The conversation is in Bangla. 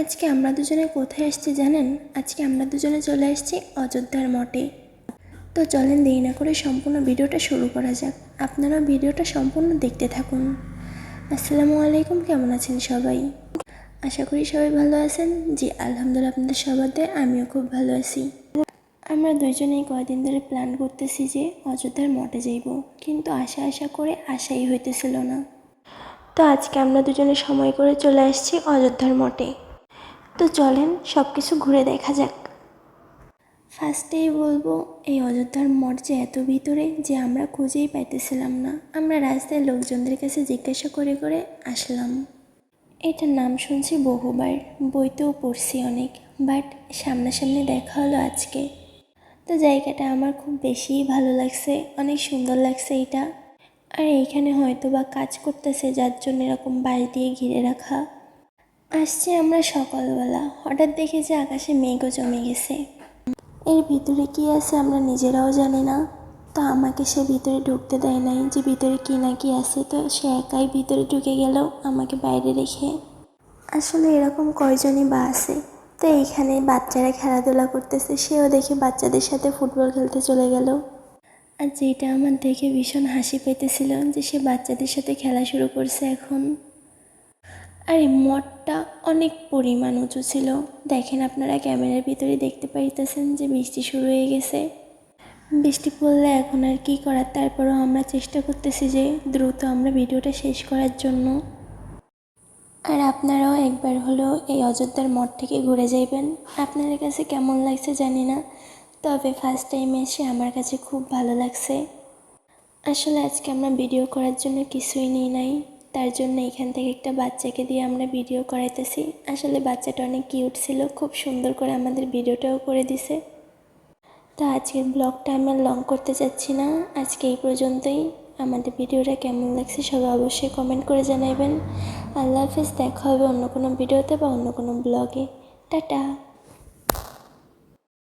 আজকে আমরা দুজনে কোথায় এসেছি জানেন? আজকে আমরা দুজনে চলে এসেছি অযোধ্যার মঠে। তো চলেন দেরি না করে সম্পূর্ণ ভিডিওটা শুরু করা যাক। আপনারা ভিডিওটা সম্পূর্ণ দেখতে থাকুন। আসসালামু আলাইকুম, কেমন আছেন সবাই? আশা করি সবাই ভালো আছেন। জি, আলহামদুলিল্লাহ, আপনাদের সবাতে আমিও খুব ভালো আছি। আমরা দুজনেই কয়দিন ধরে প্ল্যান করতেছি যে অযোধ্যার মঠে যাইব। কিন্তু আশা আশা করে আশাই হইতেছিল না। তো আজকে আমরা দুজনে সময় করে চলে আসছি অযোধ্যার মঠে। তো চলেন সব কিছু ঘুরে দেখা যাক। ফার্স্টেই বলব, এই অযোধ্যার মঠ যে এত ভিতরে যে আমরা খুঁজেই পাইতেছিলাম না। আমরা রাস্তায় লোকজনদের কাছে জিজ্ঞাসা করে করে আসলাম। এটার নাম শুনছি বহুবার, বইতেও পড়ছি অনেক, বাট সামনাসামনি দেখা হলো আজকে। তো জায়গাটা আমার খুব বেশিই ভালো লাগছে, অনেক সুন্দর লাগছে এটা। আর এইখানে হয়তো বা কাজ করতেছে, যার জন্য এরকম বাঁশ দিয়ে ঘিরে রাখা। আসছি আমরা সকালবেলা। হঠাৎ দেখি যে আকাশে মেঘও জমে গেছে। এর ভিতরে কি আছে আমরা নিজেরাও জানি না। তো আমাকে সে ভিতরে ঢুকতে দেয় নাই যে ভিতরে কি না কি আছে। তো সে একাই ভিতরে ঢুকে গেল, আমাকে বাইরে রেখে। আসলে এরকম কয়জনই বা আছে। তো এইখানে বাচ্চারা খেলাধুলা করতেছে, সেও দেখে বাচ্চাদের সাথে ফুটবল খেলতে চলে গেল। আর যেটা আমার দেখে ভীষণ হাসি পেতেছিল যে সে বাচ্চাদের সাথে খেলা শুরু করছে এখন। আর এই মঠটা অনেক পরিমাণ উঁচু ছিল। দেখেন আপনারা ক্যামেরার ভিতরে দেখতে পাইতেছেন যে বৃষ্টি শুরু হয়ে গেছে। বৃষ্টি পড়লে এখন আর কি করার? তারপরেও আমরা চেষ্টা করতেছি যে দ্রুত আমরা ভিডিওটা শেষ করার জন্য। আর আপনারাও একবার হলেও এই অযোধ্যার মঠ থেকে ঘুরে যাইবেন। আপনাদের কাছে কেমন লাগছে জানি না, তবে ফার্স্ট টাইম এসে আমার কাছে খুব ভালো লাগছে। আসলে আজকে আমরা ভিডিও করার জন্য কিছুই নিই নাই। তার জন্য এখান থেকে একটা বাচ্চাকে দিয়ে আমরা ভিডিও করাইতেছি। আসলে বাচ্চাটা অনেক কিউট ছিল, খুব সুন্দর করে আমাদের ভিডিওটাও করে দিছে। তো আজকের ব্লগটা আমি লং করতে চাচ্ছি না। আজকে এই পর্যন্তই। আমাদের ভিডিওটা কেমন লাগছে সবাই অবশ্যই কমেন্ট করে জানাবেন আল্লাহ হাফেজ, দেখা হবে অন্য কোনো ভিডিওতে বা অন্য কোনো ব্লগে টাটা!